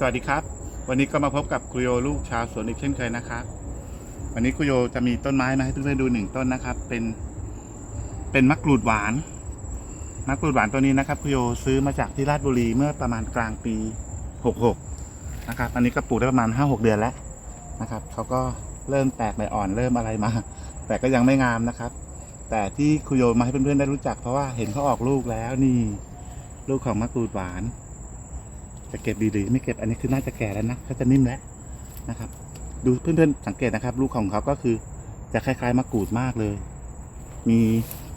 สวัสดีครับ วันนี้ก็มาพบกับครูโยลูกชาวสวนอีกเช่นเคยนะครับ วันนี้ครูโยจะมีต้นไม้มาให้เพื่อนๆดูหนึ่งต้นนะครับ เป็น เป็นมะกรูดหวาน มะกรูดหวานตัวนี้นะครับครูโยซื้อมาจากที่ราชบุรีเมื่อประมาณกลางปี 66 นะครับ อันนี้ก็ปลูกได้ประมาณ 5-6 เดือนแล้วนะครับ เขาก็เริ่มแตกใบอ่อนเริ่มอะไรมา แต่ก็ยังไม่งามนะครับ แต่ที่ครูโยมาให้เพื่อนๆได้รู้จักเพราะว่าเห็นเขาออกลูกแล้วนี่ ลูกของมะกรูดหวาน จะเก็บดีหรือไม่เก็บอันนี้คือน่าจะแก่แล้วนะเขาจะนิ่มแล้วนะครับ ดูเพื่อนๆสังเกตนะครับ ลูกของเขาก็คือจะคล้ายๆมะกรูดมากเลย มี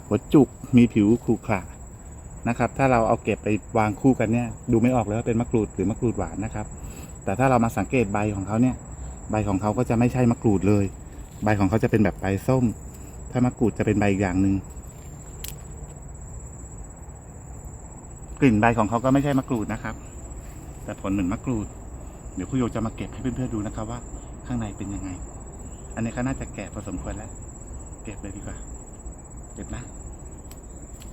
หัวจุกมีผิวขรุขระนะครับ ถ้าเราเอาเก็บไปวางคู่กันเนี่ย ดูไม่ออกเลยว่าเป็นมะกรูดหรือมะกรูดหวานนะครับ แต่ถ้าเรามาสังเกตใบของเขาเนี่ย ใบของเขาก็จะไม่ใช่มะกรูดเลย ใบของเขาจะเป็นแบบใบส้ม ถ้ามะกรูดจะเป็นใบอีกอย่างหนึ่งกลิ่นใบของเขาก็ไม่ใช่มะกรูดนะครับ แต่ผลเหมือนมะกรูด เดี๋ยวคุโยจะมาเก็บให้เพื่อนๆดูนะครับว่าข้างในเป็นยังไง อันนี้ก็น่าจะแก่พอสมควรแล้ว เก็บเลยดีกว่า เก็บนะ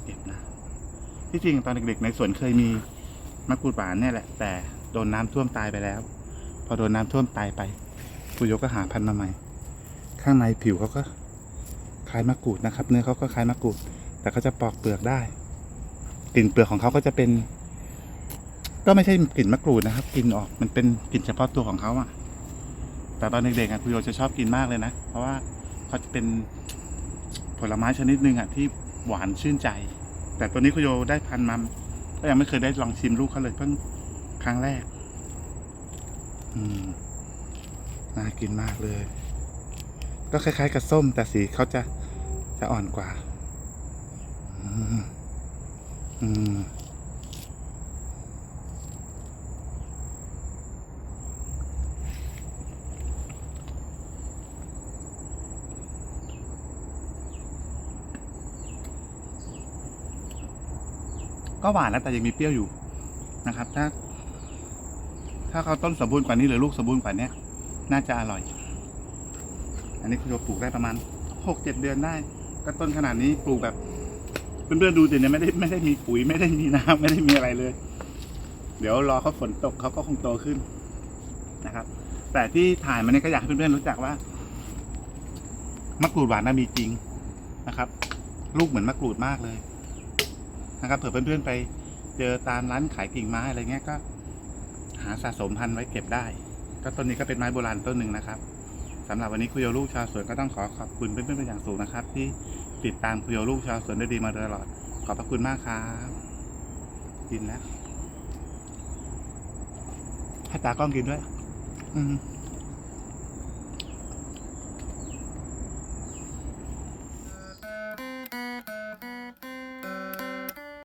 เก็บนะ ที่จริงตอนเด็กๆในสวนเคยมีมะกรูดหวานเนี่ยแหละ แต่โดนน้ำท่วมตายไปแล้ว พอโดนน้ำท่วมตายไปคุโยก็หาพันธุ์มาใหม่ ข้างในผิวเขาก็คล้ายมะกรูดนะครับ เนื้อเขาก็คล้ายมะกรูด แต่เขาจะปอกเปลือกได้กลิ่นเปลือกของเขาก็จะเป็น ก็ไม่ใช่กลิ่นมะกรูดนะครับกลิ่นออกมันเป็นกลิ่นเฉพาะตัวของเขาอะแต่ตอนเด็กๆอะคุณโยจะชอบกินมากเลยนะ เพราะว่าเขาจะเป็นผลไม้ชนิดหนึ่งอะที่หวานชื่นใจ แต่ตัวนี้คุณโยได้พันธุ์มาก็ยังไม่เคยได้ลองชิมลูกเขาเลยเพิ่งครั้งแรก อืมน่ากินมากเลย ก็คล้าย ๆ กับส้ม แต่สีเขาจะจะอ่อนกว่า อืมอืม ก็หวานแล้วแต่ยังมีเปรี้ยวอยู่นะครับ ถ้า ถ้าเขาต้นสมบูรณ์กว่านี้หรือลูกสมบูรณ์กว่านี้น่าจะอร่อย อันนี้คุณโยปลูกได้ประมาณหกเจ็ดเดือนได้ ก็ต้นขนาดนี้ปลูกแบบเพื่อนๆดูสิเนี่ยไม่ได้ไม่ได้มีปุ๋ยไม่ได้มีน้ำไม่ได้มีอะไรเลย เดี๋ยวรอเขาฝนตกเขาก็คงโตขึ้นนะครับ แต่ที่ถ่ายมาเนี่ยก็อยากให้เพื่อนๆรู้จักว่า มะกรูดหวานน่ะมีจริงนะครับ ลูกเหมือนมะกรูดมากเลย นะครับเผื่อเพื่อนๆไปเจอตามร้านขายกิ่งไม้อะไรเงี้ยก็ หาสะสมพันธุ์ไว้เก็บได้ ก็ต้นนี้ก็เป็นไม้โบราณต้นหนึ่งนะครับสำหรับวันนี้คุยโยลูกชาวสวนก็ต้องขอขอบคุณเพื่อนๆเป็นอย่างสูงนะครับ ที่ติดตามคุยโยลูกชาวสวนได้ดีมาตลอด ขอบพระคุณมากครับกินแล้วให้ตากล้องกินด้วย อืม